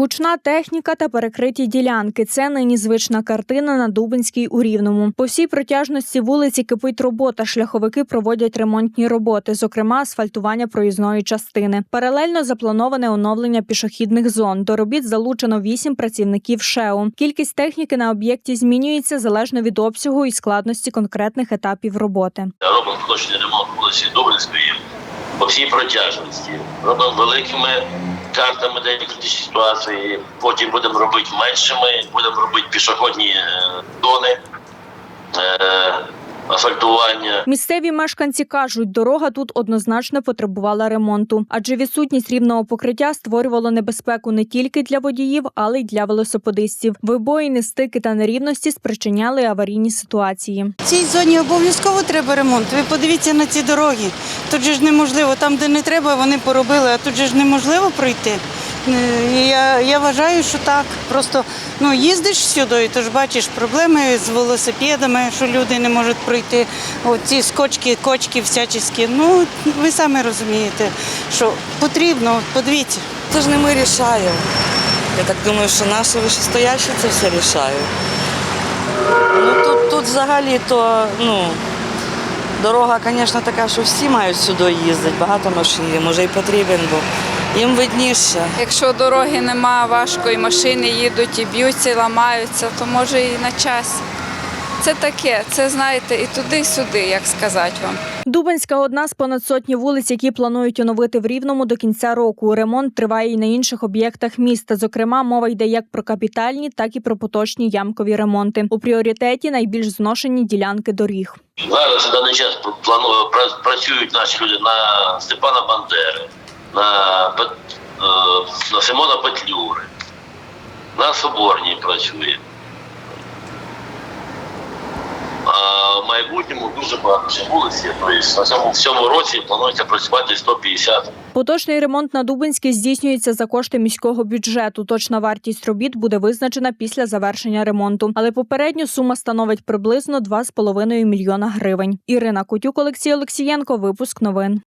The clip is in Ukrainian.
Гучна техніка та перекриті ділянки. Це нині звична картина на Дубинській у Рівному. По всій протяжності вулиці кипить робота. Шляховики проводять ремонтні роботи, зокрема асфальтування проїзної частини. Паралельно заплановане оновлення пішохідних зон. До робіт залучено вісім працівників ШЕУ. Кількість техніки на об'єкті змінюється залежно від обсягу і складності конкретних етапів роботи. Робимо поточний ремонт вулиці Дублінської по всій протяжності. Робимо великими картами деякі ситуації. Потім будемо робити меншими, будемо робити пішохідні дони. зони. Е, асфальтування. Місцеві мешканці кажуть, дорога тут однозначно потребувала ремонту, адже відсутність рівного покриття створювало небезпеку не тільки для водіїв, але й для велосипедистів. Вибоїни, стики та нерівності спричиняли аварійні ситуації. В цій зоні обов'язково треба ремонт. Ви подивіться на ці дороги. Тут же ж неможливо, там, де не треба, вони поробили, а тут же ж неможливо пройти. Е, Я, я вважаю, що так. Просто ну, їздиш сюди, і то ж бачиш проблеми з велосипедами, що люди не можуть пройти. Оці скочки, кочки всячески. Ну, ви самі розумієте, що потрібно, От подивіться. Це ж не ми рішаємо. Я так думаю, що наші вищестоящі це все рішають. Ну тут, тут взагалі то, ну, дорога, звісно, така, що всі мають сюди їздити, багато машин, може і потрібен, бо їм видніше. Якщо дороги нема, важко, і машини їдуть, і б'ються, і ламаються, то може і на час. Це таке, це знаєте, і туди, і сюди, як сказати вам. Дубинська одна з понад сотні вулиць, які планують оновити в Рівному до кінця року. Ремонт триває і на інших об'єктах міста. Зокрема, мова йде як про капітальні, так і про поточні ямкові ремонти. У пріоритеті найбільш зношені ділянки доріг. Зараз на даний час планую, пра- працюють наші люди на Степана Бандери, на, е, на Симона Петлюри, на Соборній працює. А в майбутньому дуже багато є. Тобто на цьому в цьому році планується працювати 150 Поточний ремонт на Дубинській здійснюється за кошти міського бюджету. Точна вартість робіт буде визначена після завершення ремонту. Але попередню сума становить приблизно 2,5 мільйона гривень. Ірина Котюк, Олексій Олексієнко. Випуск новин.